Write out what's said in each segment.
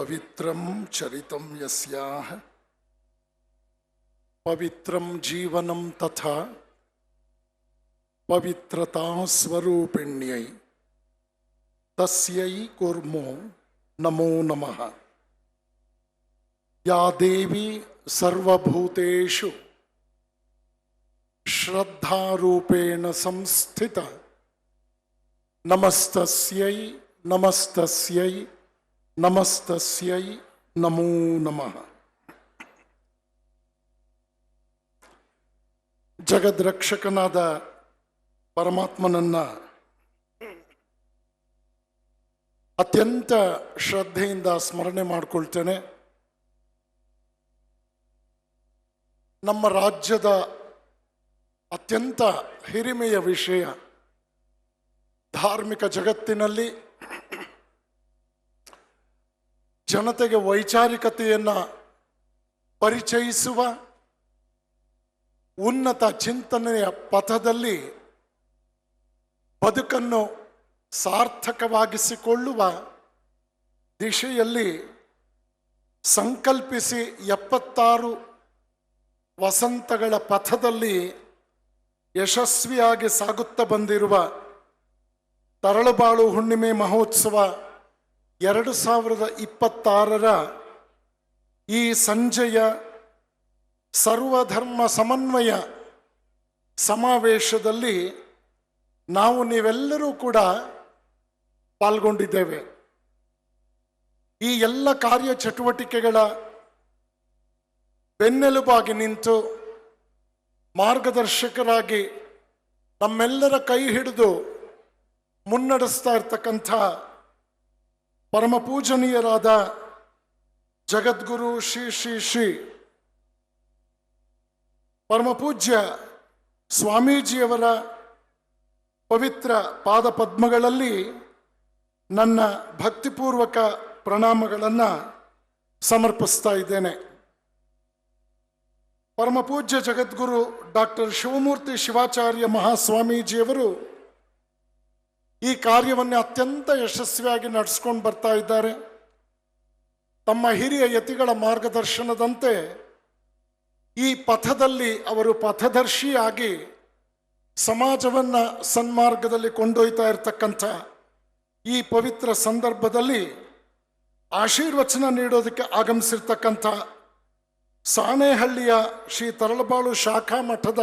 पवित्रं चरितं यस्याः। पवित्रं जीवनं तथा पवित्रता स्वरूपिण्यै तस्यै कुर्मो नमो नमः। या देवी सर्वभूतेषु श्रद्धारूपेण संस्थिता। नमस्तस्यै नमस्तस्यै ನಮಸ್ತಸ್ಯೈ ನಮೋ ನಮಃ. ಜಗದ್ರಕ್ಷಕನಾದ ಪರಮಾತ್ಮನನ್ನ ಅತ್ಯಂತ ಶ್ರದ್ಧೆಯಿಂದ ಸ್ಮರಣೆ ಮಾಡಿಕೊಳ್ತೇನೆ. ನಮ್ಮ ರಾಜ್ಯದ ಅತ್ಯಂತ ಹಿರಿಮೆಯ ವಿಷಯ ಧಾರ್ಮಿಕ ಜಗತ್ತಿನಲ್ಲಿ ಜನತೆಗೆ ವೈಚಾರಿಕತೆಯನ್ನು ಪರಿಚಯಿಸುವ ಉನ್ನತ ಚಿಂತನೆಯ ಪಥದಲ್ಲಿ ಬದುಕನ್ನು ಸಾರ್ಥಕವಾಗಿಸಿಕೊಳ್ಳುವ ದಿಶೆಯಲ್ಲಿ ಸಂಕಲ್ಪಿಸಿ ಎಪ್ಪತ್ತಾರು ವಸಂತಗಳ ಪಥದಲ್ಲಿ ಯಶಸ್ವಿಯಾಗಿ ಸಾಗುತ್ತಾ ಬಂದಿರುವ ತರಳುಬಾಳು ಹುಣ್ಣಿಮೆ ಮಹೋತ್ಸವ ಎರಡು ಸಾವಿರದ ಇಪ್ಪತ್ತಾರರ ಈ ಸಂಜೆಯ ಸರ್ವಧರ್ಮ ಸಮನ್ವಯ ಸಮಾವೇಶದಲ್ಲಿ ನಾವು ನೀವೆಲ್ಲರೂ ಕೂಡ ಪಾಲ್ಗೊಂಡಿದ್ದೇವೆ. ಈ ಎಲ್ಲ ಕಾರ್ಯ ಚಟುವಟಿಕೆಗಳ ಬೆನ್ನೆಲುಬಾಗಿ ನಿಂತು ಮಾರ್ಗದರ್ಶಕರಾಗಿ ನಮ್ಮೆಲ್ಲರ ಕೈ ಹಿಡಿದು ಮುನ್ನಡೆಸ್ತಾ ಇರ್ತಕ್ಕಂಥ ಪರಮ ಪೂಜನೀಯರಾದ ಜಗದ್ಗುರು ಶ್ರೀ ಶ್ರೀ ಶ್ರೀ ಪರಮಪೂಜ್ಯ ಸ್ವಾಮೀಜಿಯವರ ಪವಿತ್ರ ಪಾದ ಪದ್ಮಗಳಲ್ಲಿ ನನ್ನ ಭಕ್ತಿಪೂರ್ವಕ ಪ್ರಣಾಮಗಳನ್ನು ಸಮರ್ಪಿಸ್ತಾ ಇದ್ದೇನೆ. ಪರಮಪೂಜ್ಯ ಜಗದ್ಗುರು ಡಾಕ್ಟರ್ ಶಿವಮೂರ್ತಿ ಶಿವಾಚಾರ್ಯ ಮಹಾಸ್ವಾಮೀಜಿಯವರು ಈ ಕಾರ್ಯವನ್ನೇ ಅತ್ಯಂತ ಯಶಸ್ವಿಯಾಗಿ ನಡೆಸ್ಕೊಂಡು ಬರ್ತಾ ಇದ್ದಾರೆ. ತಮ್ಮ ಹಿರಿಯ ಯತಿಗಳ ಮಾರ್ಗದರ್ಶನದಂತೆ ಈ ಪಥದಲ್ಲಿ ಅವರು ಪಥದರ್ಶಿಯಾಗಿ ಸಮಾಜವನ್ನ ಸನ್ಮಾರ್ಗದಲ್ಲಿ ಕೊಂಡೊಯ್ತಾ ಇರತಕ್ಕಂಥ ಈ ಪವಿತ್ರ ಸಂದರ್ಭದಲ್ಲಿ ಆಶೀರ್ವಚನ ನೀಡೋದಕ್ಕೆ ಆಗಮಿಸಿರ್ತಕ್ಕಂಥ ಸಾಣೇಹಳ್ಳಿಯ ಶ್ರೀ ತರಳಬಾಳು ಶಾಖಾ ಮಠದ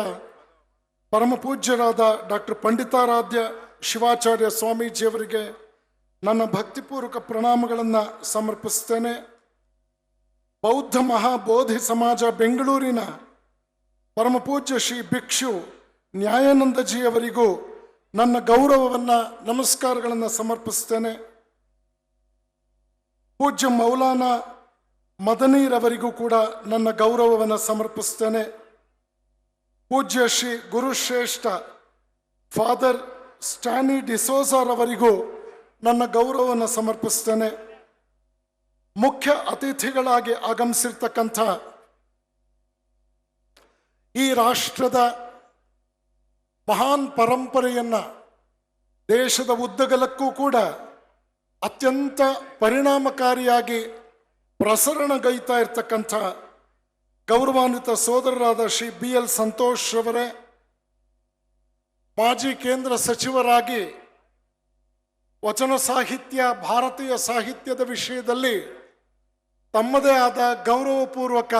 ಪರಮಪೂಜ್ಯರಾದ ಡಾಕ್ಟರ್ ಪಂಡಿತಾರಾಧ್ಯ ಶಿವಾಚಾರ್ಯ ಸ್ವಾಮೀಜಿಯವರಿಗೆ ನನ್ನ ಭಕ್ತಿಪೂರ್ವಕ ಪ್ರಣಾಮಗಳನ್ನು ಸಮರ್ಪಿಸ್ತೇನೆ. ಬೌದ್ಧ ಮಹಾಬೋಧಿ ಸಮಾಜ ಬೆಂಗಳೂರಿನ ಪರಮಪೂಜ್ಯ ಶ್ರೀ ಭಿಕ್ಷು ನ್ಯಾಯಾನಂದಜಿಯವರಿಗೂ ನನ್ನ ಗೌರವವನ್ನು, ನಮಸ್ಕಾರಗಳನ್ನು ಸಮರ್ಪಿಸ್ತೇನೆ. ಪೂಜ್ಯ ಮೌಲಾನ ಮದನೀರವರಿಗೂ ಕೂಡ ನನ್ನ ಗೌರವವನ್ನು ಸಮರ್ಪಿಸ್ತೇನೆ. ಪೂಜ್ಯ ಶ್ರೀ ಗುರುಶ್ರೇಷ್ಠ ಫಾದರ್ ಸ್ಟ್ಯಾನಿ ಡಿಸೋಜಾರ್ ಅವರಿಗೂ ನನ್ನ ಗೌರವವನ್ನು ಸಮರ್ಪಿಸ್ತೇನೆ ಮುಖ್ಯ ಅತಿಥಿಗಳಾಗಿ ಆಗಮಿಸಿರ್ತಕ್ಕಂಥ ಈ ರಾಷ್ಟ್ರದ ಮಹಾನ್ ಪರಂಪರೆಯನ್ನ ದೇಶದ ಉದ್ದಗಲಕ್ಕೂ ಕೂಡ ಅತ್ಯಂತ ಪರಿಣಾಮಕಾರಿಯಾಗಿ ಪ್ರಸರಣಗೈತಾ ಇರ್ತಕ್ಕಂಥ ಗೌರವಾನ್ವಿತ ಸೋದರರಾದ ಶ್ರೀ ಬಿ ಎಲ್ ಸಂತೋಷ್ ಅವರೇ ಮಾಜಿ ಕೇಂದ್ರ ಸಚಿವರಾಗಿ ವಚನ ಸಾಹಿತ್ಯ, ಭಾರತೀಯ ಸಾಹಿತ್ಯದ ವಿಷಯದಲ್ಲಿ ತಮ್ಮದೇ ಆದ ಗೌರವಪೂರ್ವಕ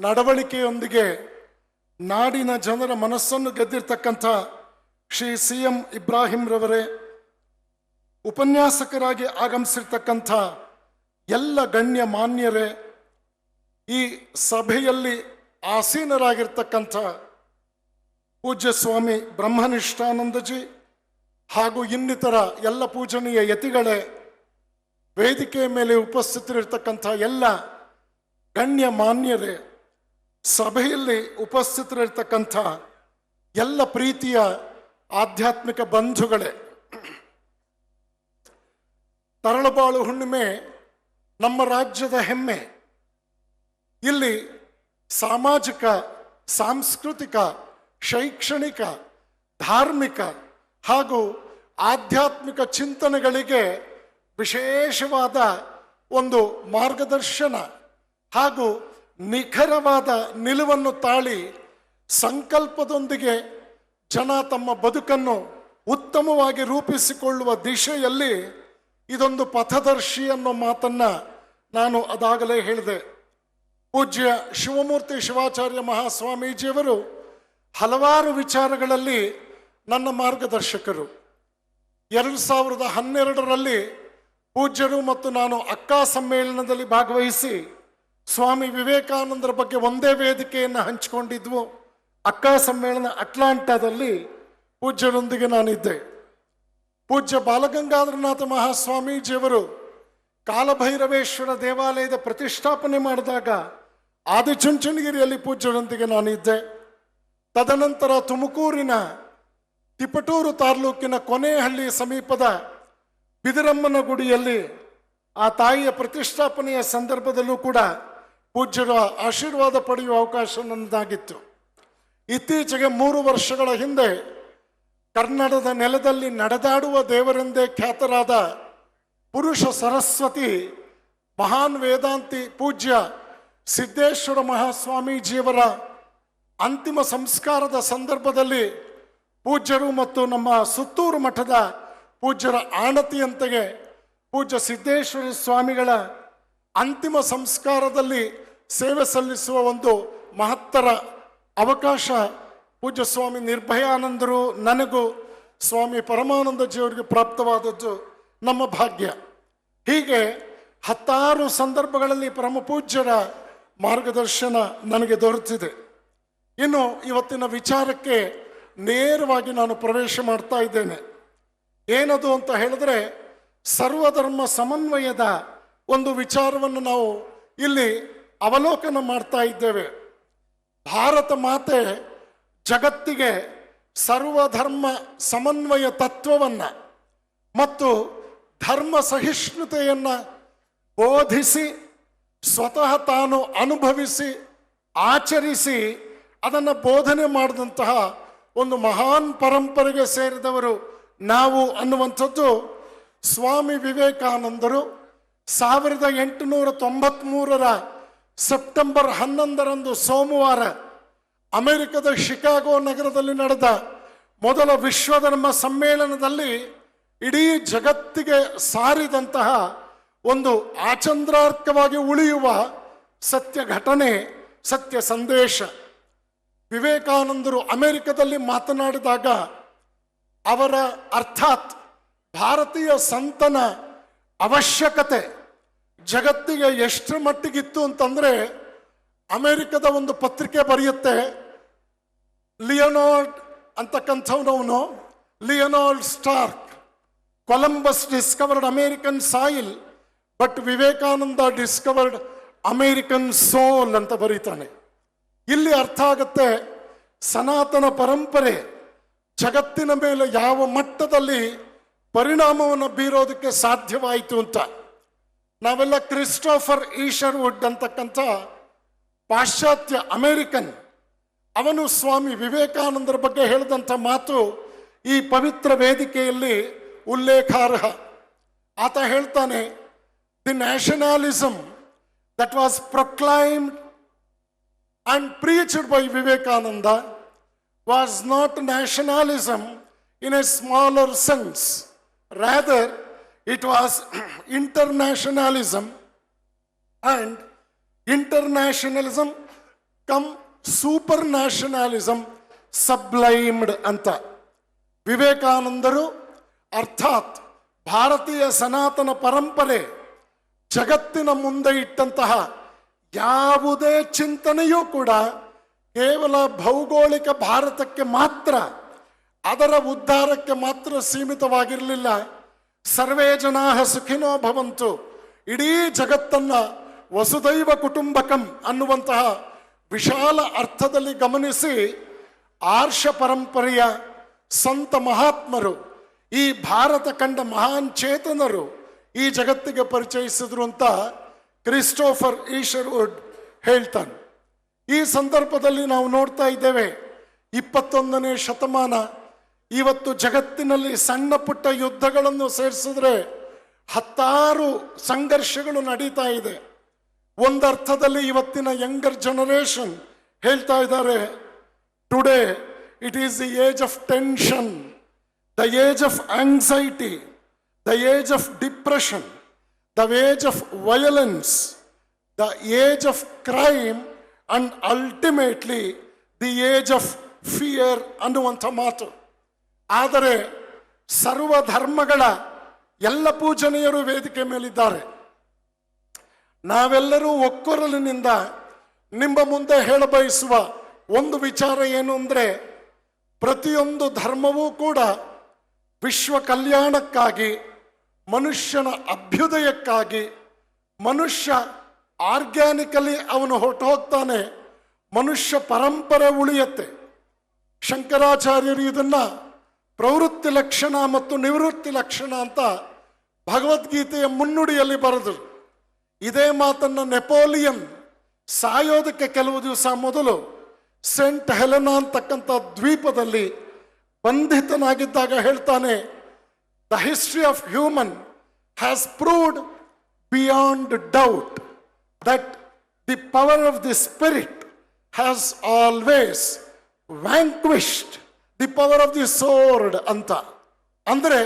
ನಡವಳಿಕೆಯೊಂದಿಗೆ ನಾಡಿನ ಜನರ ಮನಸ್ಸನ್ನು ಗೆದ್ದಿರ್ತಕ್ಕಂಥ ಶ್ರೀ ಸಿ ಎಂ ಇಬ್ರಾಹಿಂ ರವರೇ, ಉಪನ್ಯಾಸಕರಾಗಿ ಆಗಮಿಸಿರ್ತಕ್ಕಂಥ ಎಲ್ಲ ಗಣ್ಯ ಮಾನ್ಯರೇ, ಈ ಸಭೆಯಲ್ಲಿ ಆಸೀನರಾಗಿರ್ತಕ್ಕಂಥ ಪೂಜ್ಯ ಸ್ವಾಮಿ ಬ್ರಹ್ಮನಿಷ್ಠಾನಂದಜಿ ಹಾಗೂ ಇನ್ನಿತರ ಎಲ್ಲ ಪೂಜನೀಯ ಯತಿಗಳೇ, ವೇದಿಕೆಯ ಮೇಲೆ ಉಪಸ್ಥಿತರಿರ್ತಕ್ಕಂಥ ಎಲ್ಲ ಗಣ್ಯ ಮಾನ್ಯರೇ, ಸಭೆಯಲ್ಲಿ ಉಪಸ್ಥಿತರಿರ್ತಕ್ಕಂಥ ಎಲ್ಲ ಪ್ರೀತಿಯ ಆಧ್ಯಾತ್ಮಿಕ ಬಂಧುಗಳೇ, ತರಳಬಾಳು ಹುಣ್ಣಿಮೆ ನಮ್ಮ ರಾಜ್ಯದ ಹೆಮ್ಮೆ. ಇಲ್ಲಿ ಸಾಮಾಜಿಕ, ಸಾಂಸ್ಕೃತಿಕ ಶೈಕ್ಷಣಿಕ, ಧಾರ್ಮಿಕ ಹಾಗೂ ಆಧ್ಯಾತ್ಮಿಕ ಚಿಂತನೆಗಳಿಗೆ ವಿಶೇಷವಾದ ಒಂದು ಮಾರ್ಗದರ್ಶನ ಹಾಗೂ ನಿಖರವಾದ ನಿಲುವನ್ನು ತಾಳಿ ಸಂಕಲ್ಪದೊಂದಿಗೆ ಜನ ತಮ್ಮ ಬದುಕನ್ನು ಉತ್ತಮವಾಗಿ ರೂಪಿಸಿಕೊಳ್ಳುವ ದಿಶೆಯಲ್ಲಿ ಇದೊಂದು ಪಥದರ್ಶಿ ಅನ್ನೋ ಮಾತನ್ನ ನಾನು ಅದಾಗಲೇ ಹೇಳಿದೆ. ಪೂಜ್ಯ ಶಿವಮೂರ್ತಿ ಶಿವಾಚಾರ್ಯ ಮಹಾಸ್ವಾಮೀಜಿಯವರು ಹಲವಾರು ವಿಚಾರಗಳಲ್ಲಿ ನನ್ನ ಮಾರ್ಗದರ್ಶಕರು. ಎರಡು ಸಾವಿರದ ಹನ್ನೆರಡರಲ್ಲಿ ಪೂಜ್ಯರು ಮತ್ತು ನಾನು ಅಕ್ಕಾ ಸಮ್ಮೇಳನದಲ್ಲಿ ಭಾಗವಹಿಸಿ ಸ್ವಾಮಿ ವಿವೇಕಾನಂದರ ಬಗ್ಗೆ ಒಂದೇ ವೇದಿಕೆಯನ್ನು ಹಂಚಿಕೊಂಡಿದ್ವು. ಅಕ್ಕಾ ಸಮ್ಮೇಳನ ಅಟ್ಲಾಂಟಾದಲ್ಲಿ ಪೂಜ್ಯರೊಂದಿಗೆ ನಾನಿದ್ದೆ. ಪೂಜ್ಯ ಬಾಲಗಂಗಾಧರನಾಥ ಮಹಾಸ್ವಾಮೀಜಿಯವರು ಕಾಲಭೈರವೇಶ್ವರ ದೇವಾಲಯದ ಪ್ರತಿಷ್ಠಾಪನೆ ಮಾಡಿದಾಗ ಆದಿಚುಂಚನಗಿರಿಯಲ್ಲಿ ಪೂಜ್ಯರೊಂದಿಗೆ ನಾನಿದ್ದೆ. ತದನಂತರ ತುಮಕೂರಿನ ತಿಪಟೂರು ತಾಲೂಕಿನ ಕೊನೆಹಳ್ಳಿ ಸಮೀಪದ ಬಿದಿರಮ್ಮನ ಗುಡಿಯಲ್ಲಿ ಆ ತಾಯಿಯ ಪ್ರತಿಷ್ಠಾಪನೆಯ ಸಂದರ್ಭದಲ್ಲೂ ಕೂಡ ಪೂಜ್ಯರ ಆಶೀರ್ವಾದ ಪಡೆಯುವ ಅವಕಾಶ ನನ್ನದಾಗಿತ್ತು. ಇತ್ತೀಚೆಗೆ ಮೂರು ವರ್ಷಗಳ ಹಿಂದೆ ಕನ್ನಡದ ನೆಲದಲ್ಲಿ ನಡೆದಾಡುವ ದೇವರೆಂದೇ ಖ್ಯಾತರಾದ ಪುರುಷ ಸರಸ್ವತಿ ಮಹಾನ್ ವೇದಾಂತಿ ಪೂಜ್ಯ ಸಿದ್ದೇಶ್ವರ ಮಹಾಸ್ವಾಮೀಜಿಯವರ ಅಂತಿಮ ಸಂಸ್ಕಾರದ ಸಂದರ್ಭದಲ್ಲಿ ಪೂಜ್ಯರು ಮತ್ತು ನಮ್ಮ ಸುತ್ತೂರು ಮಠದ ಪೂಜ್ಯರ ಆಣತಿಯಂತೆಗೆ ಪೂಜ್ಯ ಸಿದ್ದೇಶ್ವರ ಸ್ವಾಮಿಗಳ ಅಂತಿಮ ಸಂಸ್ಕಾರದಲ್ಲಿ ಸೇವೆ ಸಲ್ಲಿಸುವ ಒಂದು ಮಹತ್ತರ ಅವಕಾಶ ಪೂಜ್ಯ ಸ್ವಾಮಿ ನಿರ್ಭಯಾನಂದರು. ನನಗೂ ಸ್ವಾಮಿ ಪರಮಾನಂದಜಿಯವರಿಗೆ ಪ್ರಾಪ್ತವಾದದ್ದು ನಮ್ಮ ಭಾಗ್ಯ. ಹೀಗೆ ಹತ್ತಾರು ಸಂದರ್ಭಗಳಲ್ಲಿ ಪರಮ ಪೂಜ್ಯರ ಮಾರ್ಗದರ್ಶನ ನನಗೆ ದೊರೆತಿದೆ. ಇನ್ನು ಇವತ್ತಿನ ವಿಚಾರಕ್ಕೆ ನೇರವಾಗಿ ನಾನು ಪ್ರವೇಶ ಮಾಡ್ತಾ ಇದ್ದೇನೆ. ಏನದು ಅಂತ ಹೇಳಿದ್ರೆ ಸರ್ವಧರ್ಮ ಸಮನ್ವಯದ ಒಂದು ವಿಚಾರವನ್ನು ನಾವು ಇಲ್ಲಿ ಅವಲೋಕನ ಮಾಡ್ತಾ ಇದ್ದೇವೆ. ಭಾರತ ಮಾತೆ ಜಗತ್ತಿಗೆ ಸರ್ವಧರ್ಮ ಸಮನ್ವಯ ತತ್ವವನ್ನು ಮತ್ತು ಧರ್ಮ ಸಹಿಷ್ಣುತೆಯನ್ನು ಬೋಧಿಸಿ ಸ್ವತಃ ತಾನು ಅನುಭವಿಸಿ ಆಚರಿಸಿ ಅದನ್ನು ಬೋಧನೆ ಮಾಡಿದಂತಹ ಒಂದು ಮಹಾನ್ ಪರಂಪರೆಗೆ ಸೇರಿದವರು ನಾವು ಅನ್ನುವಂಥದ್ದು ಸ್ವಾಮಿ ವಿವೇಕಾನಂದರು ಸಾವಿರದ ಎಂಟುನೂರ ತೊಂಬತ್ಮೂರರ ಸೆಪ್ಟೆಂಬರ್ ಹನ್ನೊಂದರಂದು ಸೋಮವಾರ ಅಮೆರಿಕದ ಶಿಕಾಗೋ ನಗರದಲ್ಲಿ ನಡೆದ ಮೊದಲ ವಿಶ್ವಧರ್ಮ ಸಮ್ಮೇಳನದಲ್ಲಿ ಇಡೀ ಜಗತ್ತಿಗೆ ಸಾರಿದಂತಹ ಒಂದು ಆಚಂದ್ರಾರ್ಕವಾಗಿ ಉಳಿಯುವ ಸತ್ಯ ಘಟನೆ ಸತ್ಯ ಸಂದೇಶ. ವಿವೇಕಾನಂದರು ಅಮೆರಿಕದಲ್ಲಿ ಮಾತನಾಡಿದಾಗ ಅವರ ಅರ್ಥಾತ್ ಭಾರತೀಯ ಸಂತನ ಅವಶ್ಯಕತೆ ಜಗತ್ತಿಗೆ ಎಷ್ಟು ಮಟ್ಟಿಗಿತ್ತು ಅಂತಂದರೆ ಅಮೆರಿಕದ ಒಂದು ಪತ್ರಿಕೆ ಬರೆಯುತ್ತೆ Leonard ಅಂತಕ್ಕಂಥವನವನು Leonard Stark. Columbus discovered American soil, but Vivekananda discovered American soul ಅಂತ ಬರೀತಾನೆ. ಇಲ್ಲಿ ಅರ್ಥ ಆಗುತ್ತೆ. ಸನಾತನ ಪರಂಪರೆ ಜಗತ್ತಿನ ಮೇಲೆ ಯಾವ ಮಟ್ಟದಲ್ಲಿ ಪರಿಣಾಮವನ್ನು ಬೀರೋದಕ್ಕೆ ಸಾಧ್ಯವಾಯಿತು ಅಂತ. ನಾವೆಲ್ಲ ಕ್ರಿಸ್ಟೋಫರ್ ಈಶರ್ವುಡ್ ಅಂತಕ್ಕಂಥ ಪಾಶ್ಚಾತ್ಯ ಅಮೇರಿಕನ್, ಅವನು ಸ್ವಾಮಿ ವಿವೇಕಾನಂದರ ಬಗ್ಗೆ ಹೇಳಿದಂಥ ಮಾತು ಈ ಪವಿತ್ರ ವೇದಿಕೆಯಲ್ಲಿ ಉಲ್ಲೇಖಾರ್ಹ. ಆತ ಹೇಳ್ತಾನೆ, the nationalism that was proclaimed and preached by Vivekananda was not nationalism in a smaller sense. Rather, it was internationalism and internationalism come supernationalism sublimed ಅಂತ ವಿವೇಕಾನಂದರು ಅರ್ಥಾತ್ ಭಾರತೀಯ ಸನಾತನ ಪರಂಪರೆ ಜಗತ್ತಿನ ಮುಂದೆ ಇಟ್ಟಂತಹ ಯಾವುದೇ ಚಿಂತನೆಯೂ ಕೂಡ ಕೇವಲ ಭೌಗೋಳಿಕ ಭಾರತಕ್ಕೆ ಮಾತ್ರ, ಅದರ ಉದ್ಧಾರಕ್ಕೆ ಮಾತ್ರ ಸೀಮಿತವಾಗಿರಲಿಲ್ಲ. ಸರ್ವೇ ಜನಾ ಸುಖಿನೋ ಭವಂತು. ಇಡೀ ಜಗತ್ತನ್ನ ವಸುದೈವ ಕುಟುಂಬಕಂ ಅನ್ನುವಂತಹ ವಿಶಾಲ ಅರ್ಥದಲ್ಲಿ ಗಮನಿಸಿ ಆರ್ಷ ಪರಂಪರೆಯ ಸಂತ ಮಹಾತ್ಮರು, ಈ ಭಾರತ ಕಂಡ ಮಹಾನ್ ಚೇತನರು ಈ ಜಗತ್ತಿಗೆ ಪರಿಚಯಿಸಿದ್ರು ಅಂತ ಕ್ರಿಸ್ಟೋಫರ್ ಈಶರ್ವುಡ್ ಹೇಳ್ತಾನೆ. ಈ ಸಂದರ್ಭದಲ್ಲಿ ನಾವು ನೋಡ್ತಾ ಇದ್ದೇವೆ, ಇಪ್ಪತ್ತೊಂದನೇ ಶತಮಾನ, ಇವತ್ತು ಜಗತ್ತಿನಲ್ಲಿ ಸಣ್ಣ ಪುಟ್ಟ ಯುದ್ಧಗಳನ್ನು ಸೇರಿಸಿದ್ರೆ ಹತ್ತಾರು ಸಂಘರ್ಷಗಳು ನಡೀತಾ ಇದೆ. ಒಂದರ್ಥದಲ್ಲಿ ಇವತ್ತಿನ ಯಂಗರ್ ಜನರೇಷನ್ ಹೇಳ್ತಾ ಇದ್ದಾರೆ today it is the age of tension the age of anxiety the age of depression the age of violence, the age of crime and ultimately the age of fear ಅನ್ನುವಂಥ ಮಾತು. ಆದರೆ ಸರ್ವ ಧರ್ಮಗಳ ಎಲ್ಲ ಪೂಜನೀಯರು ವೇದಿಕೆ ಮೇಲಿದ್ದಾರೆ. ನಾವೆಲ್ಲರೂ ಒಕ್ಕೊರಲಿನಿಂದ ನಿಮ್ಮ ಮುಂದೆ ಹೇಳಬಯಸುವ ಒಂದು ವಿಚಾರ ಏನು ಅಂದರೆ ಪ್ರತಿಯೊಂದು ಧರ್ಮವೂ ಕೂಡ ವಿಶ್ವ ಕಲ್ಯಾಣಕ್ಕಾಗಿ ಮನುಷ್ಯನ ಅಭ್ಯುದಯಕ್ಕಾಗಿ, ಮನುಷ್ಯ ಆರ್ಗ್ಯಾನಿಕಲಿ ಅವನು ಹೊರಟು ಹೋಗ್ತಾನೆ ಮನುಷ್ಯ ಪರಂಪರೆ ಉಳಿಯತ್ತೆ. ಶಂಕರಾಚಾರ್ಯರು ಇದನ್ನ ಪ್ರವೃತ್ತಿ ಲಕ್ಷಣ ಮತ್ತು ನಿವೃತ್ತಿ ಲಕ್ಷಣ ಅಂತ ಭಗವದ್ಗೀತೆಯ ಮುನ್ನುಡಿಯಲ್ಲಿ ಬರೆದರು. ಇದೇ ಮಾತನ್ನ ನೆಪೋಲಿಯನ್ ಸಾಯೋದಕ್ಕೆ ಕೆಲವು ದಿವಸ ಮೊದಲು ಸೆಂಟ್ ಹೆಲೆನಾ ಅಂತಕ್ಕಂಥ ದ್ವೀಪದಲ್ಲಿ ಬಂಧಿತನಾಗಿದ್ದಾಗ ಹೇಳ್ತಾನೆ the history of human has proved beyond doubt that the power of the spirit has always vanquished the power of the sword ಅಂತ ಅಂದರೆ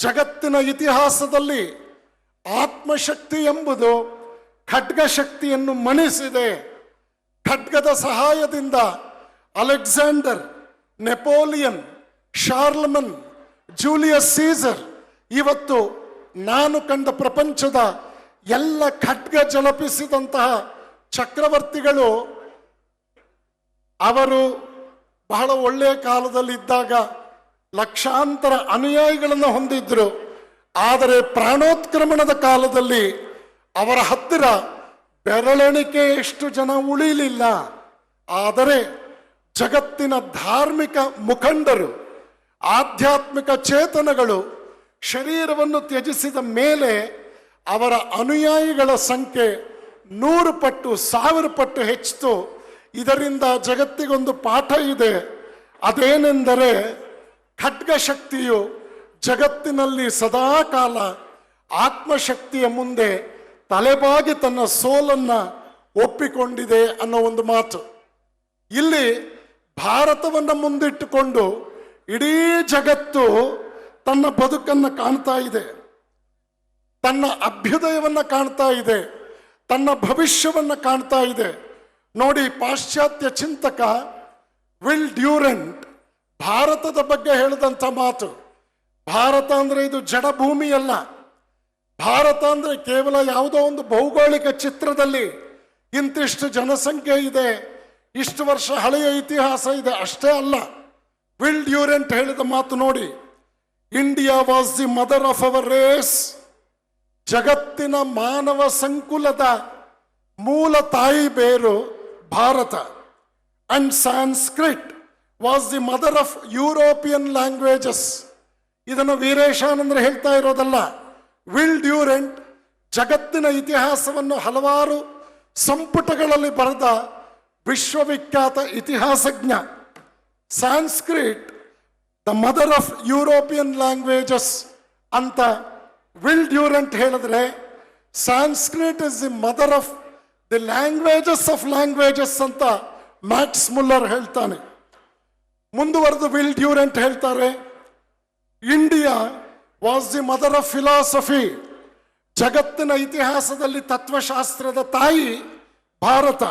ಜಗತ್ತಿನ ಇತಿಹಾಸದಲ್ಲಿ ಆತ್ಮಶಕ್ತಿ ಎಂಬುದು ಖಡ್ಗಶಕ್ತಿಯನ್ನು ಮಣಿಸಿದೆ. ಖಡ್ಗದ ಸಹಾಯದಿಂದ Alexander, Napoleon, Charlemagne Julius Caesar ಇವತ್ತು ನಾನು ಕಂಡ ಪ್ರಪಂಚದ ಎಲ್ಲ ಖಡ್ಗ ಜಲಪಿಸಿದಂತಹ ಚಕ್ರವರ್ತಿಗಳು, ಅವರು ಬಹಳ ಒಳ್ಳೆಯ ಕಾಲದಲ್ಲಿ ಇದ್ದಾಗ ಲಕ್ಷಾಂತರ ಅನುಯಾಯಿಗಳನ್ನು ಹೊಂದಿದ್ರು. ಆದರೆ ಪ್ರಾಣೋತ್ಕ್ರಮಣದ ಕಾಲದಲ್ಲಿ ಅವರ ಹತ್ತಿರ ಬೆರಳೆಣಿಕೆ ಎಷ್ಟು ಜನ ಉಳಿಲಿಲ್ಲ. ಆದರೆ ಜಗತ್ತಿನ ಧಾರ್ಮಿಕ ಮುಖಂಡರು ಆಧ್ಯಾತ್ಮಿಕ ಚೇತನಗಳು ಶರೀರವನ್ನು ತ್ಯಜಿಸಿದ ಮೇಲೆ ಅವರ ಅನುಯಾಯಿಗಳ ಸಂಖ್ಯೆ ನೂರು ಪಟ್ಟು, ಸಾವಿರ ಪಟ್ಟು ಹೆಚ್ಚಿತು. ಇದರಿಂದ ಜಗತ್ತಿಗೊಂದು ಪಾಠ ಇದೆ. ಅದೇನೆಂದರೆ ಖಡ್ಗ ಶಕ್ತಿಯು ಜಗತ್ತಿನಲ್ಲಿ ಸದಾಕಾಲ ಆತ್ಮಶಕ್ತಿಯ ಮುಂದೆ ತಲೆಬಾಗಿ ತನ್ನ ಸೋಲನ್ನ ಒಪ್ಪಿಕೊಂಡಿದೆ ಅನ್ನೋ ಒಂದು ಮಾತು. ಇಲ್ಲಿ ಭಾರತವನ್ನು ಮುಂದಿಟ್ಟುಕೊಂಡು ಇಡೀ ಜಗತ್ತು ತನ್ನ ಬದುಕನ್ನು ಕಾಣ್ತಾ ಇದೆ. ತನ್ನ ಅಭ್ಯುದಯವನ್ನು ಕಾಣ್ತಾ ಇದೆ. ತನ್ನ ಭವಿಷ್ಯವನ್ನ ಕಾಣ್ತಾ ಇದೆ. ನೋಡಿ, ಪಾಶ್ಚಾತ್ಯ ಚಿಂತಕ ವಿಲ್ ಡ್ಯೂರೆಂಟ್ ಭಾರತದ ಬಗ್ಗೆ ಹೇಳಿದಂಥ ಮಾತು. ಭಾರತ ಅಂದ್ರೆ ಇದು ಜಡಭೂಮಿ ಅಲ್ಲ ಭಾರತ ಅಂದ್ರೆ ಕೇವಲ ಯಾವುದೋ ಒಂದು ಭೌಗೋಳಿಕ ಚಿತ್ರದಲ್ಲಿ ಇಂತಿಷ್ಟು ಜನಸಂಖ್ಯೆ ಇದೆ. ಇಷ್ಟು ವರ್ಷ ಹಳೆಯ ಇತಿಹಾಸ ಇದೆ. ಅಷ್ಟೇ ಅಲ್ಲ. ವಿಲ್ ಡ್ಯೂರೆಂಟ್ ಹೇಳಿದ ಮಾತು ನೋಡಿ. India was the mother of our race ಜಗತ್ತಿನ ಮಾನವ ಸಂಕುಲದ ಮೂಲ ತಾಯಿ ಬೇರು Bharat. And Sanskrit was the mother of European languages ಇದನ್ನು ವೀರೇಶಾನಂದ್ರ ಹೇಳ್ತಾ ಇರೋದಲ್ಲ. ವಿಲ್ ಡ್ಯೂರೆಂಟ್ ಜಗತ್ತಿನ ಇತಿಹಾಸವನ್ನು ಹಲವಾರು ಸಂಪುಟಗಳಲ್ಲಿ ಬರೆದ ವಿಶ್ವವಿಖ್ಯಾತ ಇತಿಹಾಸಜ್ಞ. Sanskrit the mother of European languages ಅಂತ ವಿಲ್ ಡ್ಯೂರೆಂಟ್ ಹೇಳಿದ್ರೆ Sanskrit is the mother of the languages of languages ಅಂತ ಮ್ಯಾಕ್ಸ್ ಮುಲ್ಲರ್ ಹೇಳ್ತಾನೆ. ಮುಂದುವರೆದು ವಿಲ್ ಡ್ಯೂರೆಂಟ್ ಹೇಳ್ತಾರೆ India was the mother of philosophy ಜಗತ್ತಿನ ಇತಿಹಾಸದಲ್ಲಿ ತತ್ವಶಾಸ್ತ್ರದ ತಾಯಿ Bharat.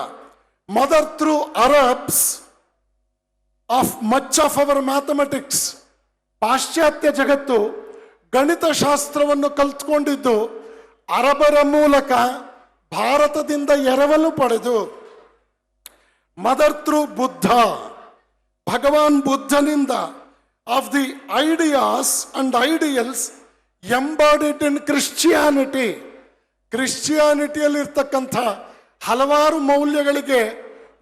Mother through Arabs of much of our mathematics ಪಾಶ್ಚಾತ್ಯ ಜಗತ್ತು ಗಣಿತಶಾಸ್ತ್ರವನ್ನು ಕಲ್ತ್ಕೊಂಡಿದ್ದು ಅರಬರ ಮೂಲಕ ಭಾರತದಿಂದ ಎರವಲು ಪಡೆದು. Mother through Buddha Bhagwan ಬುದ್ಧನಿಂದ of the ideas and ideals embodied in Christianity ಕ್ರಿಶ್ಚಿಯಾನಿಟಿಯಲ್ಲಿರ್ತಕ್ಕಂಥ ಹಲವಾರು ಮೌಲ್ಯಗಳಿಗೆ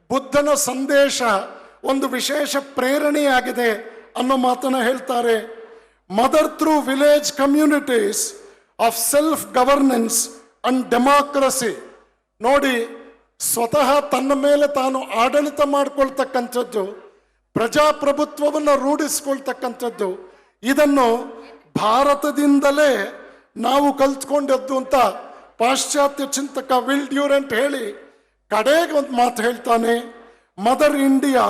ಬುದ್ಧನ ಸಂದೇಶ ಒಂದು ವಿಶೇಷ ಪ್ರೇರಣೆಯಾಗಿದೆ ಅನ್ನೋ ಮಾತನ್ನ ಹೇಳ್ತಾರೆ. Mother through village communities of self governance and democracy ನೋಡಿ, ಸ್ವತಃ ತನ್ನ ಮೇಲೆ ತಾನು ಆಡಳಿತ ಮಾಡಿಕೊಳ್ತಕ್ಕಂಥದ್ದು, ಪ್ರಜಾಪ್ರಭುತ್ವವನ್ನು ರೂಢಿಸ್ಕೊಳ್ತಕ್ಕಂಥದ್ದು, ಇದನ್ನು ಭಾರತದಿಂದಲೇ ನಾವು ಕಲ್ತ್ಕೊಂಡದ್ದು ಅಂತ ಪಾಶ್ಚಾತ್ಯ ಚಿಂತಕ ವಿಲ್ ಡ್ಯೂರೆಂಟ್ ಹೇಳಿ ಕಡೆಗೆ ಒಂದು ಮಾತು ಹೇಳ್ತಾನೆ. Mother India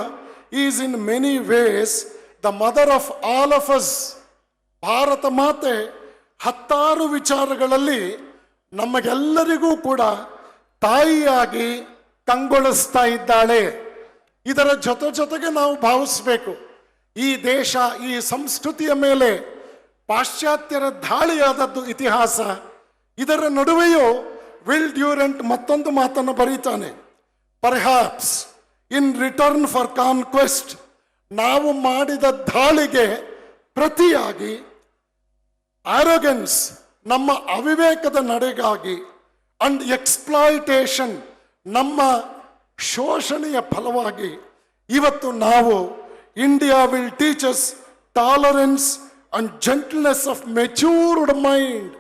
is in many ways the mother of all of us Bharat ಮಾತೆ ಹತ್ತಾರು ವಿಚಾರಗಳಲ್ಲಿ ನಮಗೆಲ್ಲರಿಗೂ ಕೂಡ ತಾಯಿಯಾಗಿ ಕಂಗೊಳಿಸ್ತಾ ಇದ್ದಾಳೆ. ಇದರ ಜೊತೆ ಜೊತೆಗೆ ನಾವು ಭಾವಿಸ್ಬೇಕು. ಈ ದೇಶ, ಈ ಸಂಸ್ಕೃತಿಯ ಮೇಲೆ ಪಾಶ್ಚಾತ್ಯರ ದಾಳಿಯಾದದ್ದು ಇತಿಹಾಸ. ಇದರ ನಡುವೆಯೂ ವಿಲ್ ಡ್ಯೂರೆಂಟ್ ಮತ್ತೊಂದು ಮಾತನ್ನು ಬರೀತಾನೆ. Perhaps in return for conquest ನಾವು ಮಾಡಿದ ದಾಳಿಗೆ ಪ್ರತಿಯಾಗಿ ಆರೋಗೆನ್ಸ್ ನಮ್ಮ ಅವಿವೇಕದ ನಡೆಗಾಗಿ ಅಂಡ್ ಎಕ್ಸ್ಪ್ಲಾಯಿಟೇಷನ್ ನಮ್ಮ ಶೋಷಣೆಯ ಫಲವಾಗಿ ಇವತ್ತು ನಾವು India will teaches tolerance and gentleness of matured mind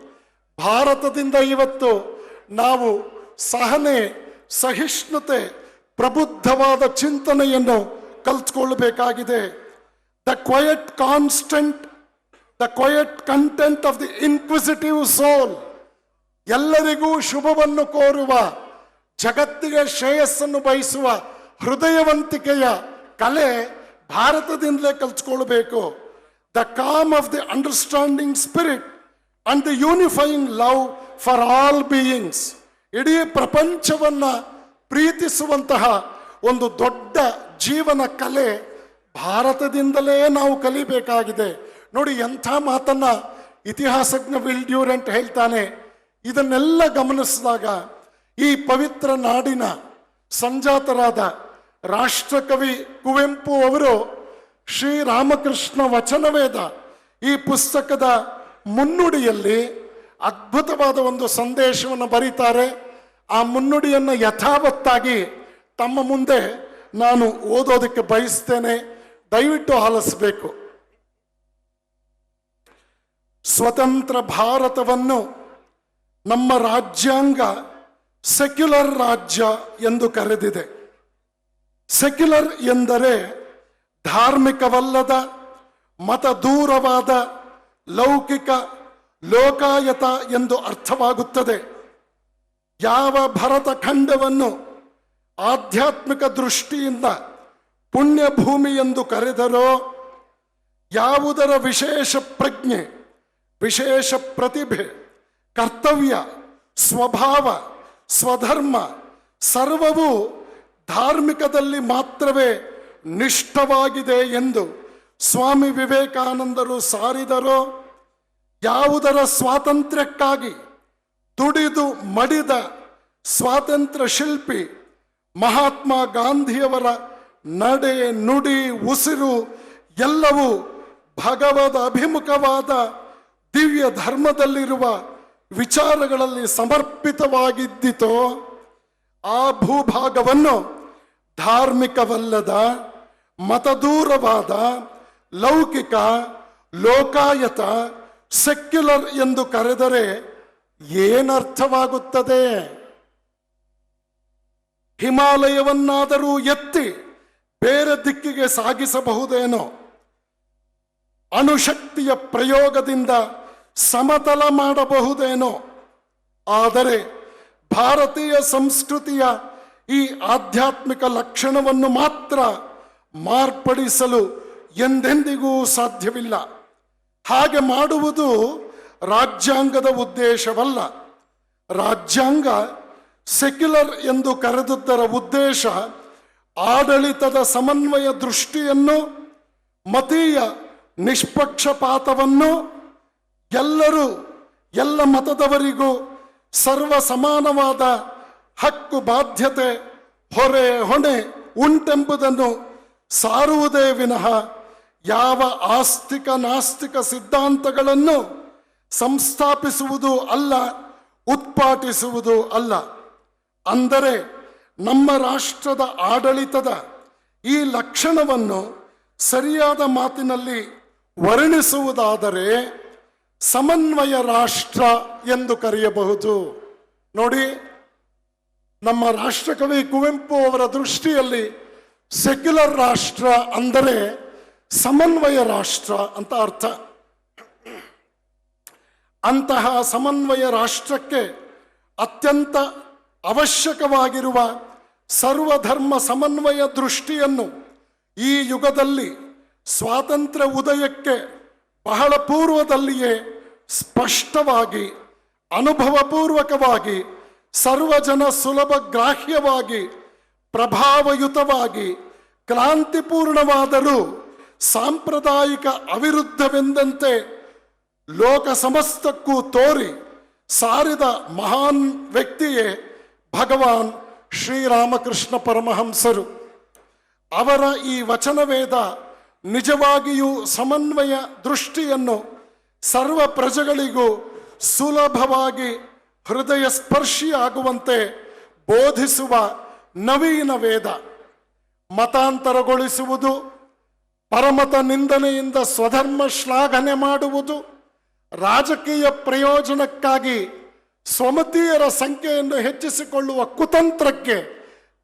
ಭಾರತದಿಂದ ಇವತ್ತು ನಾವು ಸಹನೆ, ಸಹಿಷ್ಣುತೆ ಪ್ರಬುದ್ಧವಾದ ಚಿಂತನೆಯನ್ನು ಕಲ್ತ್ಕೊಳ್ಬೇಕಾಗಿದೆ. The quiet constant the quiet content of the inquisitive soul ಎಲ್ಲರಿಗೂ ಶುಭವನ್ನು ಕೋರುವ, ಜಗತ್ತಿಗೆ ಶ್ರೇಯಸ್ಸನ್ನು ಬಯಸುವ ಹೃದಯವಂತಿಕೆಯ ಕಲೆ ಭಾರತದಿಂದಲೇ ಕಲ್ತ್ಕೊಳ್ಬೇಕು. The calm of the understanding spirit and the unifying love for all beings ಇಡೀ ಪ್ರಪಂಚವನ್ನ ಪ್ರೀತಿಸುವಂತಹ ಒಂದು ದೊಡ್ಡ ಜೀವನ ಕಲೆ ಭಾರತದಿಂದಲೇ ನಾವು ಕಲಿಬೇಕಾಗಿದೆ. ನೋಡಿ, ಎಂಥ ಮಾತನ್ನ ಇತಿಹಾಸಜ್ಞ ವಿಲ್ ಡ್ಯೂರೆಂಟ್ ಹೇಳ್ತಾನೆ. ಇದನ್ನೆಲ್ಲ ಗಮನಿಸಿದಾಗ ಈ ಪವಿತ್ರ ನಾಡಿನ ಸಂಜಾತರಾದ ರಾಷ್ಟ್ರಕವಿ ಕುವೆಂಪು ಅವರು ಶ್ರೀರಾಮಕೃಷ್ಣ ವಚನವೇದ ಈ ಪುಸ್ತಕದ ಮುನ್ನುಡಿಯಲ್ಲಿ ಅದ್ಭುತವಾದ ಒಂದು ಸಂದೇಶವನ್ನು ಬರೀತಾರೆ. ಆ ಮುನ್ನುಡಿಯನ್ನು ಯಥಾವತ್ತಾಗಿ ತಮ್ಮ ಮುಂದೆ ನಾನು ಓದೋದಕ್ಕೆ ಬಯಸ್ತೇನೆ. ದಯವಿಟ್ಟು ಆಲಿಸಬೇಕು ಸ್ವತಂತ್ರ ಭಾರತವನ್ನು ನಮ್ಮ ರಾಜ್ಯಾಂಗ ಸೆಕ್ಯುಲರ್ ರಾಜ್ಯ ಎಂದು ಕರೆದಿದೆ. ಸೆಕ್ಯುಲರ್ ಎಂದರೆ ಧಾರ್ಮಿಕವಲ್ಲದ, ಮತ ದೂರವಾದ, ಲೌಕಿಕ, ಲೋಕಾಯತ ಎಂದು ಅರ್ಥವಾಗುತ್ತದೆ. ಯಾವ ಭರತ ಖಂಡವನ್ನು ಆಧ್ಯಾತ್ಮಿಕ ದೃಷ್ಟಿಯಿಂದ ಪುಣ್ಯ ಭೂಮಿ ಎಂದು ಕರೆದರೋ, ಯಾವುದರ ವಿಶೇಷ ಪ್ರಜ್ಞೆ, ವಿಶೇಷ ಪ್ರತಿಭೆ, ಕರ್ತವ್ಯ, ಸ್ವಭಾವ, ಸ್ವಧರ್ಮ, ಸರ್ವವೂ ಧಾರ್ಮಿಕದಲ್ಲಿ ಮಾತ್ರವೇ ನಿಷ್ಠವಾಗಿದೆ ಎಂದು ಸ್ವಾಮಿ ವಿವೇಕಾನಂದರು ಸಾರಿದರೋ, ಯಾವುದರ ಸ್ವಾತಂತ್ರ್ಯಕ್ಕಾಗಿ ದುಡಿದು ಮಡಿದ ಸ್ವಾತಂತ್ರ್ಯ ಶಿಲ್ಪಿ ಮಹಾತ್ಮ ಗಾಂಧಿಯವರ ನಡೆ, ನುಡಿ, ಉಸಿರು ಎಲ್ಲವೂ ಭಗವದ ಅಭಿಮುಖವಾದ ದಿವ್ಯ ಧರ್ಮದಲ್ಲಿರುವ ವಿಚಾರಗಳಲ್ಲಿ ಸಮರ್ಪಿತವಾಗಿದ್ದಿತೋ, ಆ ಭೂಭಾಗವನ್ನು ಧಾರ್ಮಿಕವಲ್ಲದ, ಮತದೂರವಾದ, ಲೌಕಿಕ, ಲೋಕಾಯತ, ಸೆಕ್ಯುಲರ್ ಎಂದು ಕರೆದರೆ ಏನರ್ಥವಾಗುತ್ತದೆ? ಹಿಮಾಲಯವನ್ನಾದರೂ ಎತ್ತಿ ಬೇರೆ ದಿಕ್ಕಿಗೆ ಸಾಗಿಸಬಹುದೇನೋ? ಅಣುಶಕ್ತಿಯ ಪ್ರಯೋಗದಿಂದ ಸಮತಲ ಮಾಡಬಹುದೇನೋ? ಆದರೆ ಭಾರತೀಯ ಸಂಸ್ಕೃತಿಯ ಈ ಆಧ್ಯಾತ್ಮಿಕ ಲಕ್ಷಣವನ್ನು ಮಾತ್ರ ಮಾರ್ಪಡಿಸಲು ಎಂದೆಂದಿಗೂ ಸಾಧ್ಯವಿಲ್ಲ. ಹಾಗೆ ಮಾಡುವುದು ರಾಜ್ಯಾಂಗದ ಉದ್ದೇಶವಲ್ಲ. ರಾಜ್ಯಾಂಗ ಸೆಕ್ಯುಲರ್ ಎಂದು ಕರೆದುದರ ಉದ್ದೇಶ ಆಡಳಿತದ ಸಮನ್ವಯ ದೃಷ್ಟಿಯನ್ನು, ಮತೀಯ ನಿಷ್ಪಕ್ಷಪಾತವನ್ನು ಎಲ್ಲರೂ, ಎಲ್ಲ ಮತದವರಿಗೂ ಸರ್ವ ಸಮಾನವಾದ ಹಕ್ಕು, ಬಾಧ್ಯತೆ, ಹೊರೆ, ಹೊಣೆ ಉಂಟೆಂಬುದನ್ನು ಸಾರುವುದೇ ವಿನಃ ಯಾವ ಆಸ್ತಿಕ ನಾಸ್ತಿಕ ಸಿದ್ಧಾಂತಗಳನ್ನು ಸಂಸ್ಥಾಪಿಸುವುದು ಅಲ್ಲ, ಉತ್ಪಾಟಿಸುವುದು ಅಲ್ಲ. ಅಂದರೆ ನಮ್ಮ ರಾಷ್ಟ್ರದ ಆಡಳಿತದ ಈ ಲಕ್ಷಣವನ್ನು ಸರಿಯಾದ ಮಾತಿನಲ್ಲಿ ವರ್ಣಿಸುವುದಾದರೆ ಸಮನ್ವಯ ರಾಷ್ಟ್ರ ಎಂದು ಕರೆಯಬಹುದು. ನೋಡಿ, ನಮ್ಮ ರಾಷ್ಟ್ರಕವಿ ಕುವೆಂಪು ಅವರ ದೃಷ್ಟಿಯಲ್ಲಿ ಸೆಕ್ಯುಲರ್ ರಾಷ್ಟ್ರ ಅಂದರೆ ಸಮನ್ವಯ ರಾಷ್ಟ್ರ ಅಂತ ಅರ್ಥ. ಅಂತಹ ಸಮನ್ವಯ ರಾಷ್ಟ್ರಕ್ಕೆ ಅತ್ಯಂತ ಅವಶ್ಯಕವಾಗಿರುವ ಸರ್ವಧರ್ಮ ಸಮನ್ವಯ ದೃಷ್ಟಿಯನ್ನು ಈ ಯುಗದಲ್ಲಿ ಸ್ವಾತಂತ್ರ್ಯ ಉದಯಕ್ಕೆ ಬಹಳ ಪೂರ್ವದಲ್ಲಿಯೇ ಸ್ಪಷ್ಟವಾಗಿ, ಅನುಭವಪೂರ್ವಕವಾಗಿ, ಸರ್ವಜನ ಸುಲಭ ಗ್ರಾಹ್ಯವಾಗಿ, ಪ್ರಭಾವಯುತವಾಗಿ, ಕ್ರಾಂತಿಪೂರ್ಣವಾದರೂ ಸಾಂಪ್ರದಾಯಿಕ ಅವಿರುದ್ಧವೆಂದಂತೆ ಲೋಕ ಸಮಸ್ತಕ್ಕೂ ತೋರಿ ಸಾರಿದ ಮಹಾನ್ ವ್ಯಕ್ತಿಯೇ ಭಗವಾನ್ ಶ್ರೀರಾಮಕೃಷ್ಣ ಪರಮಹಂಸರು. ಅವರ ಈ ವಚನವೇದ ನಿಜವಾಗಿಯೂ ಸಮನ್ವಯ ದೃಷ್ಟಿಯನ್ನು ಸರ್ವ ಪ್ರಜೆಗಳಿಗೂ ಸುಲಭವಾಗಿ ಹೃದಯ ಸ್ಪರ್ಶಿಯಾಗುವಂತೆ ಬೋಧಿಸುವ ನವೀನ ವೇದ. ಮತಾಂತರಗೊಳಿಸುವುದು, ಪರಮತ ನಿಂದನೆಯಿಂದ ಸ್ವಧರ್ಮ ಶ್ಲಾಘನೆ ಮಾಡುವುದು ರಾಜಕೀಯ ಪ್ರಯೋಜನಕ್ಕಾಗಿ ಸ್ವಮತೀಯರ ಸಂಖ್ಯೆಯನ್ನು ಹೆಚ್ಚಿಸಿಕೊಳ್ಳುವ ಕುತಂತ್ರಕ್ಕೆ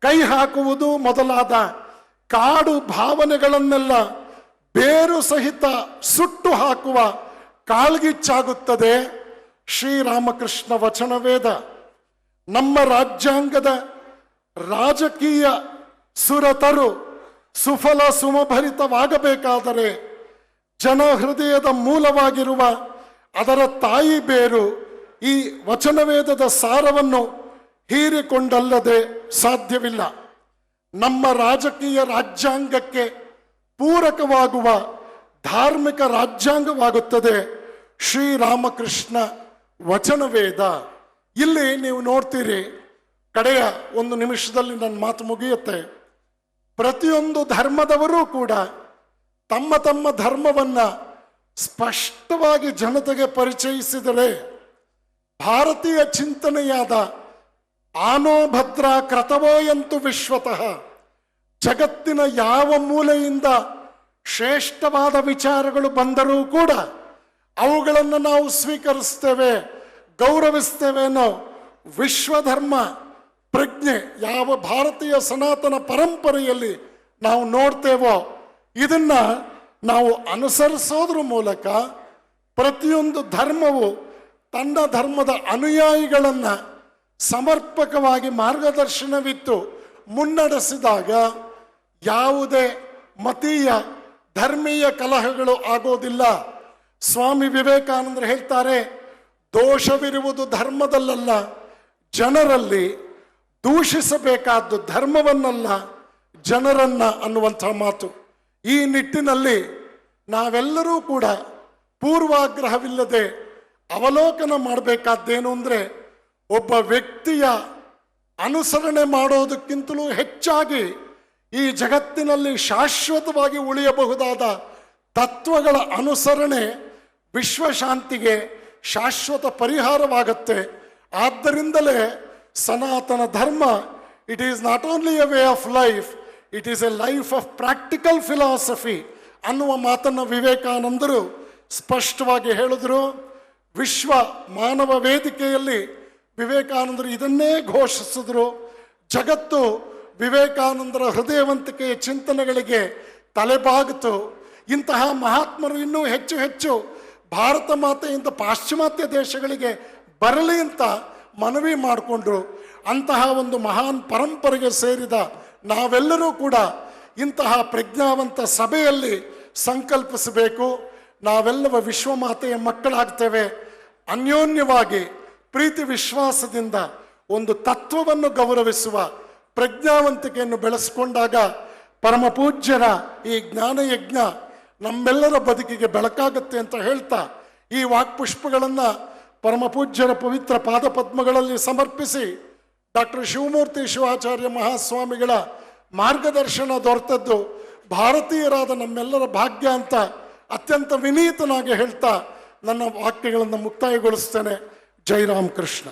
ಕೈ ಹಾಕುವುದು ಮೊದಲಾದ ಕಾಡು ಭಾವನೆಗಳನ್ನೆಲ್ಲ ಬೇರು ಸಹಿತ ಸುಟ್ಟು ಹಾಕುವ ಕಾಳ್ಗಿಚ್ಚಾಗುತ್ತದೆ ಶ್ರೀರಾಮಕೃಷ್ಣ ವಚನವೇದ ನಮ್ಮ ರಾಜ್ಯಾಂಗದ ರಾಜಕೀಯ ಸುರತರು ಸುಫಲ ಸುಮಭರಿತವಾಗಬೇಕಾದರೆ ಜನ ಹೃದಯದ ಮೂಲವಾಗಿರುವ ಅದರ ತಾಯಿ ಬೇರು ಈ ವಚನವೇದದ ಸಾರವನ್ನು ಹೀರಿಕೊಂಡಲ್ಲದೆ ಸಾಧ್ಯವಿಲ್ಲ. ನಮ್ಮ ರಾಜಕೀಯ ರಾಜ್ಯಾಂಗಕ್ಕೆ ಪೂರಕವಾಗುವ ಧಾರ್ಮಿಕ ರಾಜ್ಯಾಂಗವಾಗುತ್ತದೆ ಶ್ರೀರಾಮಕೃಷ್ಣ ವಚನವೇದ. ಇಲ್ಲಿ ನೀವು ನೋಡ್ತೀರಿ, ಕಡೆಯ ಒಂದು ನಿಮಿಷದಲ್ಲಿ ನನ್ನ ಮಾತು ಮುಗಿಯುತ್ತೆ. ಪ್ರತಿಯೊಂದು ಧರ್ಮದವರೂ ಕೂಡ ತಮ್ಮ ತಮ್ಮ ಧರ್ಮವನ್ನ ಸ್ಪಷ್ಟವಾಗಿ ಜನತೆಗೆ ಪರಿಚಯಿಸಿದರೆ ಭಾರತೀಯ ಚಿಂತನೆಯಾದ ಆನೋ ಭದ್ರ ಕ್ರತವೋಯಂತು ವಿಶ್ವತಃ ಜಗತ್ತಿನ ಯಾವ ಮೂಲೆಯಿಂದ ಶ್ರೇಷ್ಠವಾದ ವಿಚಾರಗಳು ಬಂದರೂ ಕೂಡ ಅವುಗಳನ್ನು ನಾವು ಸ್ವೀಕರಿಸ್ತೇವೆ, ಗೌರವಿಸ್ತೇವೆ ಅನ್ನೋ ವಿಶ್ವಧರ್ಮ ಪ್ರಜ್ಞೆ ಯಾವ ಭಾರತೀಯ ಸನಾತನ ಪರಂಪರೆಯಲ್ಲಿ ನಾವು ನೋಡ್ತೇವೋ, ಇದನ್ನ ನಾವು ಅನುಸರಿಸೋದ್ರ ಮೂಲಕ ಪ್ರತಿಯೊಂದು ಧರ್ಮವು ತನ್ನ ಧರ್ಮದ ಅನುಯಾಯಿಗಳನ್ನು ಸಮರ್ಪಕವಾಗಿ ಮಾರ್ಗದರ್ಶನವಿತ್ತು ಮುನ್ನಡೆಸಿದಾಗ ಯಾವುದೇ ಮತೀಯ ಧರ್ಮೀಯ ಕಲಹಗಳು ಆಗೋದಿಲ್ಲ. ಸ್ವಾಮಿ ವಿವೇಕಾನಂದರು ಹೇಳ್ತಾರೆ, ದೋಷವಿರುವುದು ಧರ್ಮದಲ್ಲಲ್ಲ, ಜನರಲ್ಲಿ ದೂಷಿಸಬೇಕಾದ್ದು ಧರ್ಮವನ್ನಲ್ಲ ಜನರನ್ನ ಅನ್ನುವಂಥ ಮಾತು. ಈ ನಿಟ್ಟಿನಲ್ಲಿ ನಾವೆಲ್ಲರೂ ಕೂಡ ಪೂರ್ವಾಗ್ರಹವಿಲ್ಲದೆ ಅವಲೋಕನ ಮಾಡಬೇಕಾದ್ದೇನು ಅಂದರೆ ಒಬ್ಬ ವ್ಯಕ್ತಿಯ ಅನುಸರಣೆ ಮಾಡೋದಕ್ಕಿಂತಲೂ ಹೆಚ್ಚಾಗಿ ಈ ಜಗತ್ತಿನಲ್ಲಿ ಶಾಶ್ವತವಾಗಿ ಉಳಿಯಬಹುದಾದ ತತ್ವಗಳ ಅನುಸರಣೆ ವಿಶ್ವಶಾಂತಿಗೆ ಶಾಶ್ವತ ಪರಿಹಾರವಾಗುತ್ತೆ. ಆದ್ದರಿಂದಲೇ Sanatana Dharma it is not only a way of life it is a life of practical philosophy ಅನ್ನುವ ಮಾತನ್ನು ವಿವೇಕಾನಂದರು ಸ್ಪಷ್ಟವಾಗಿ ಹೇಳಿದ್ರು. ವಿಶ್ವ ಮಾನವ ವೇದಿಕೆಯಲ್ಲಿ ವಿವೇಕಾನಂದರು ಇದನ್ನೇ ಘೋಷಿಸಿದ್ರು. ಜಗತ್ತು ವಿವೇಕಾನಂದರ ಹೃದಯವಂತಿಕೆಯ ಚಿಂತನೆಗಳಿಗೆ ತಲೆಬಾಗಿತು. ಇಂತಹ ಮಹಾತ್ಮರು ಇನ್ನೂ ಹೆಚ್ಚು ಹೆಚ್ಚು ಭಾರತ ಮಾತೆಯಿಂದ ಪಾಶ್ಚಿಮಾತ್ಯ ದೇಶಗಳಿಗೆ ಬರಲಿ ಅಂತ ಮನವಿ ಮಾಡಿಕೊಂಡ್ರು. ಅಂತಹ ಒಂದು ಮಹಾನ್ ಪರಂಪರೆಗೆ ಸೇರಿದ ನಾವೆಲ್ಲರೂ ಕೂಡ ಇಂತಹ ಪ್ರಜ್ಞಾವಂತ ಸಭೆಯಲ್ಲಿ ಸಂಕಲ್ಪಿಸಬೇಕು. ನಾವೆಲ್ಲವ ವಿಶ್ವಮಾತೆಯ ಮಕ್ಕಳಾಗ್ತೇವೆ. ಅನ್ಯೋನ್ಯವಾಗಿ ಪ್ರೀತಿ ವಿಶ್ವಾಸದಿಂದ ಒಂದು ತತ್ವವನ್ನು ಗೌರವಿಸುವ ಪ್ರಜ್ಞಾವಂತಿಕೆಯನ್ನು ಬೆಳೆಸಿಕೊಂಡಾಗ ಪರಮಪೂಜ್ಯರ ಈ ಜ್ಞಾನಯಜ್ಞ ನಮ್ಮೆಲ್ಲರ ಬದುಕಿಗೆ ಬೆಳಕಾಗುತ್ತೆ ಅಂತ ಹೇಳ್ತಾ ಈ ವಾಕ್ಪುಷ್ಪಗಳನ್ನು ಪರಮಪೂಜ್ಯರ ಪವಿತ್ರ ಪಾದಪದ್ಮಗಳಲ್ಲಿ ಸಮರ್ಪಿಸಿ ಡಾಕ್ಟರ್ ಶಿವಮೂರ್ತಿ ಶಿವಾಚಾರ್ಯ ಮಹಾಸ್ವಾಮಿಗಳ ಮಾರ್ಗದರ್ಶನ ದೊರೆತದ್ದು ಭಾರತೀಯರಾದ ನಮ್ಮೆಲ್ಲರ ಭಾಗ್ಯ ಅಂತ ಅತ್ಯಂತ ವಿನೀತನಾಗಿ ಹೇಳ್ತಾ ನನ್ನ ವಾಕ್ಯಗಳನ್ನು ಮುಕ್ತಾಯಗೊಳಿಸ್ತೇನೆ. ಜೈರಾಮ್ ಕೃಷ್ಣ